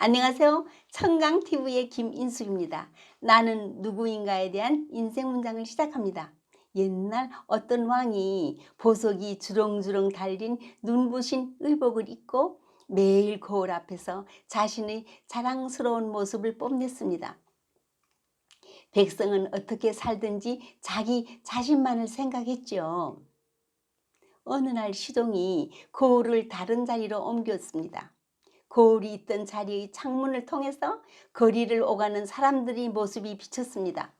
안녕하세요. 청강TV의 김인숙입니다. 나는 누구인가에 대한 인생 문장을 시작합니다. 옛날 어떤 왕이 보석이 주렁주렁 달린 눈부신 의복을 입고 매일 거울 앞에서 자신의 자랑스러운 모습을 뽐냈습니다. 백성은 어떻게 살든지 자기 자신만을 생각했죠. 어느 날 시종이 거울을 다른 자리로 옮겼습니다. 거울이 있던 자리의 창문을 통해서 거리를 오가는 사람들의 모습이 비쳤습니다.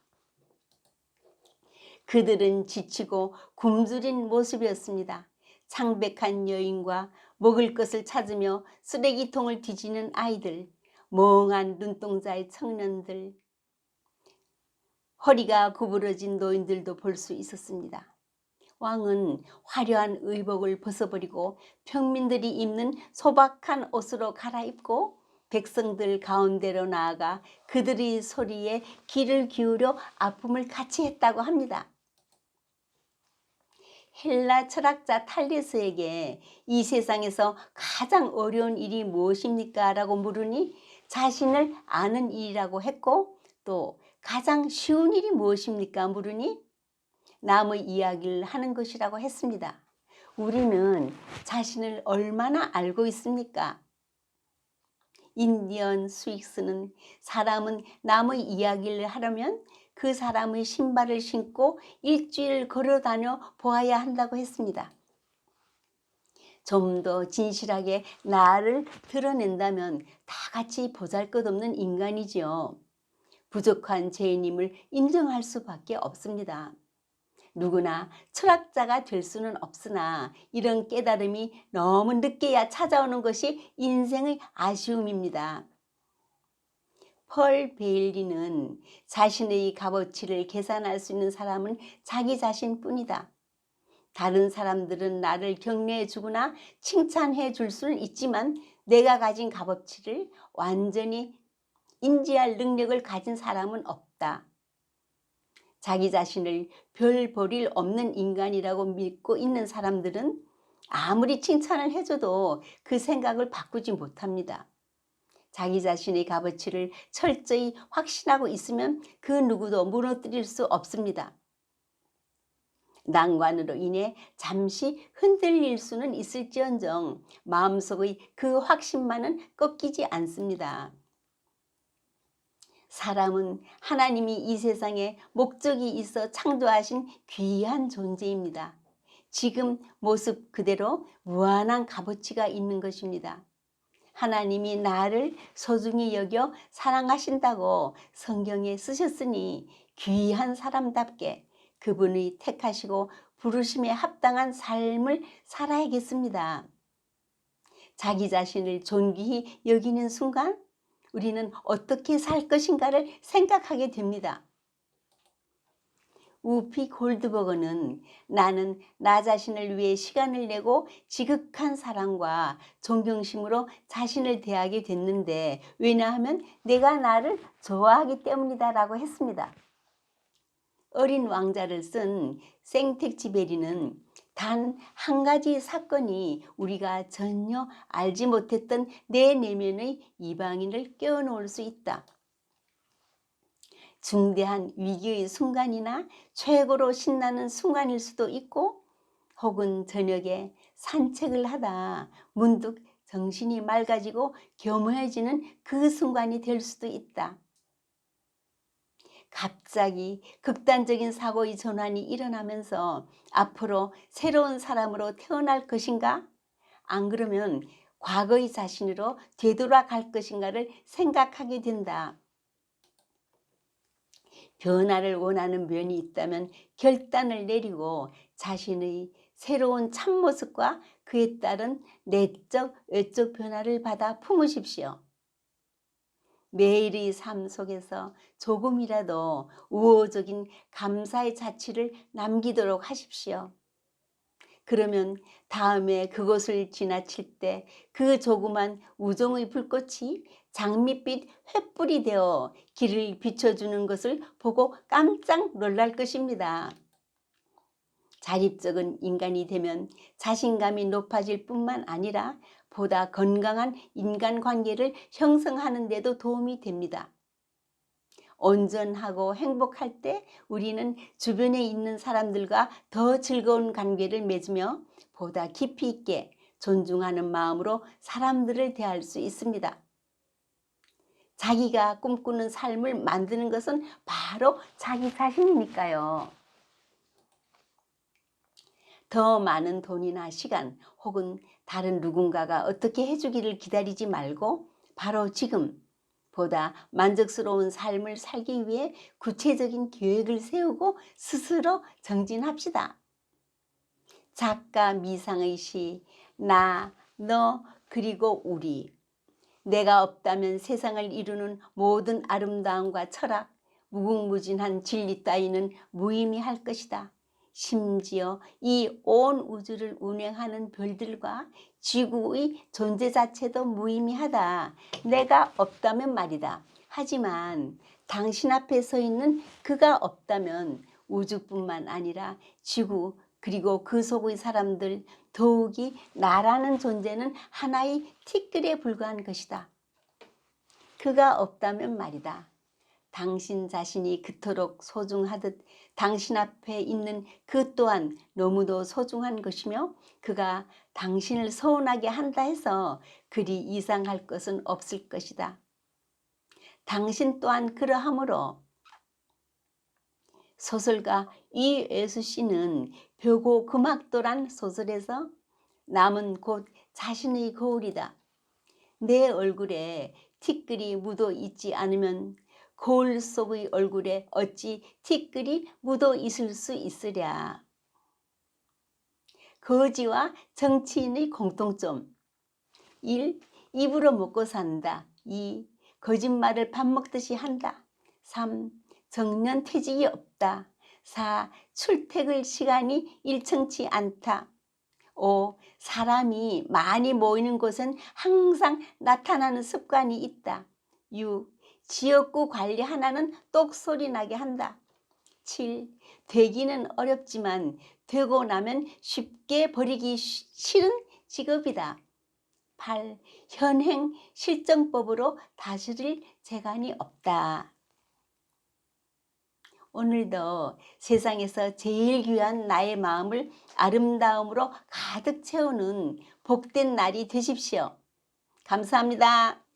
그들은 지치고 굶주린 모습이었습니다. 창백한 여인과 먹을 것을 찾으며 쓰레기통을 뒤지는 아이들, 멍한 눈동자의 청년들, 허리가 구부러진 노인들도 볼 수 있었습니다. 왕은 화려한 의복을 벗어버리고 평민들이 입는 소박한 옷으로 갈아입고 백성들 가운데로 나아가 그들의 소리에 귀를 기울여 아픔을 같이 했다고 합니다. 헬라 철학자 탈레스에게 이 세상에서 가장 어려운 일이 무엇입니까? 라고 물으니 자신을 아는 일이라고 했고 또 가장 쉬운 일이 무엇입니까? 물으니 남의 이야기를 하는 것이라고 했습니다. 우리는 자신을 얼마나 알고 있습니까? 인디언 스윅스는 사람은 남의 이야기를 하려면 그 사람의 신발을 신고 일주일 걸어 다녀 보아야 한다고 했습니다. 좀 더 진실하게 나를 드러낸다면 다 같이 보잘 것 없는 인간이지요. 부족한 죄인임을 인정할 수밖에 없습니다. 누구나 철학자가 될 수는 없으나 이런 깨달음이 너무 늦게야 찾아오는 것이 인생의 아쉬움입니다. 펄 베일리는 자신의 값어치를 계산할 수 있는 사람은 자기 자신뿐이다. 다른 사람들은 나를 격려해 주거나 칭찬해 줄 수는 있지만 내가 가진 값어치를 완전히 인지할 능력을 가진 사람은 없다. 자기 자신을 별 볼일 없는 인간이라고 믿고 있는 사람들은 아무리 칭찬을 해줘도 그 생각을 바꾸지 못합니다. 자기 자신의 값어치를 철저히 확신하고 있으면 그 누구도 무너뜨릴 수 없습니다. 난관으로 인해 잠시 흔들릴 수는 있을지언정 마음속의 그 확신만은 꺾이지 않습니다. 사람은 하나님이 이 세상에 목적이 있어 창조하신 귀한 존재입니다. 지금 모습 그대로 무한한 값어치가 있는 것입니다. 하나님이 나를 소중히 여겨 사랑하신다고 성경에 쓰셨으니 귀한 사람답게 그분이 택하시고 부르심에 합당한 삶을 살아야겠습니다. 자기 자신을 존귀히 여기는 순간 우리는 어떻게 살 것인가를 생각하게 됩니다. 우피 골드버거는 나는 나 자신을 위해 시간을 내고 지극한 사랑과 존경심으로 자신을 대하게 됐는데 왜냐하면 내가 나를 좋아하기 때문이다 라고 했습니다. 어린 왕자를 쓴 생텍쥐베리는 단 한 가지 사건이 우리가 전혀 알지 못했던 내 내면의 이방인을 깨워놓을 수 있다. 중대한 위기의 순간이나 최고로 신나는 순간일 수도 있고 혹은 저녁에 산책을 하다 문득 정신이 맑아지고 겸허해지는 그 순간이 될 수도 있다. 갑자기 극단적인 사고의 전환이 일어나면서 앞으로 새로운 사람으로 태어날 것인가? 안 그러면 과거의 자신으로 되돌아갈 것인가를 생각하게 된다. 변화를 원하는 면이 있다면 결단을 내리고 자신의 새로운 참모습과 그에 따른 내적, 외적 변화를 받아 품으십시오. 매일의 삶 속에서 조금이라도 우호적인 감사의 자취를 남기도록 하십시오. 그러면 다음에 그것을 지나칠 때 그 조그만 우정의 불꽃이 장밋빛 횃불이 되어 길을 비춰주는 것을 보고 깜짝 놀랄 것입니다. 자립적인 인간이 되면 자신감이 높아질 뿐만 아니라 보다 건강한 인간관계를 형성하는 데도 도움이 됩니다. 온전하고 행복할 때 우리는 주변에 있는 사람들과 더 즐거운 관계를 맺으며 보다 깊이 있게 존중하는 마음으로 사람들을 대할 수 있습니다. 자기가 꿈꾸는 삶을 만드는 것은 바로 자기 자신이니까요. 더 많은 돈이나 시간 혹은 다른 누군가가 어떻게 해주기를 기다리지 말고 바로 지금 보다 만족스러운 삶을 살기 위해 구체적인 계획을 세우고 스스로 정진합시다. 작가 미상의 시, 나, 너, 그리고 우리. 내가 없다면 세상을 이루는 모든 아름다움과 철학, 무궁무진한 진리 따위는 무의미할 것이다. 심지어 이 온 우주를 운행하는 별들과 지구의 존재 자체도 무의미하다. 내가 없다면 말이다. 하지만 당신 앞에 서 있는 그가 없다면 우주뿐만 아니라 지구 그리고 그 속의 사람들 더욱이 나라는 존재는 하나의 티끌에 불과한 것이다. 그가 없다면 말이다. 당신 자신이 그토록 소중하듯 당신 앞에 있는 그 또한 너무도 소중한 것이며 그가 당신을 서운하게 한다 해서 그리 이상할 것은 없을 것이다. 당신 또한 그러하므로 소설가 이예수 씨는 벼고 금악도란 소설에서 남은 곧 자신의 거울이다. 내 얼굴에 티끌이 묻어 있지 않으면 거울 속의 얼굴에 어찌 티끌이 묻어 있을 수 있으랴. 거지와 정치인의 공통점 1. 입으로 먹고 산다 2. 거짓말을 밥 먹듯이 한다 3. 정년 퇴직이 없다 4. 출퇴근 시간이 일정치 않다 5. 사람이 많이 모이는 곳은 항상 나타나는 습관이 있다 6. 지역구 관리 하나는 똑 소리 나게 한다. 7. 되기는 어렵지만 되고 나면 쉽게 버리기 쉬- 싫은 직업이다. 8. 현행 실정법으로 다스릴 재간이 없다. 오늘도 세상에서 제일 귀한 나의 마음을 아름다움으로 가득 채우는 복된 날이 되십시오. 감사합니다.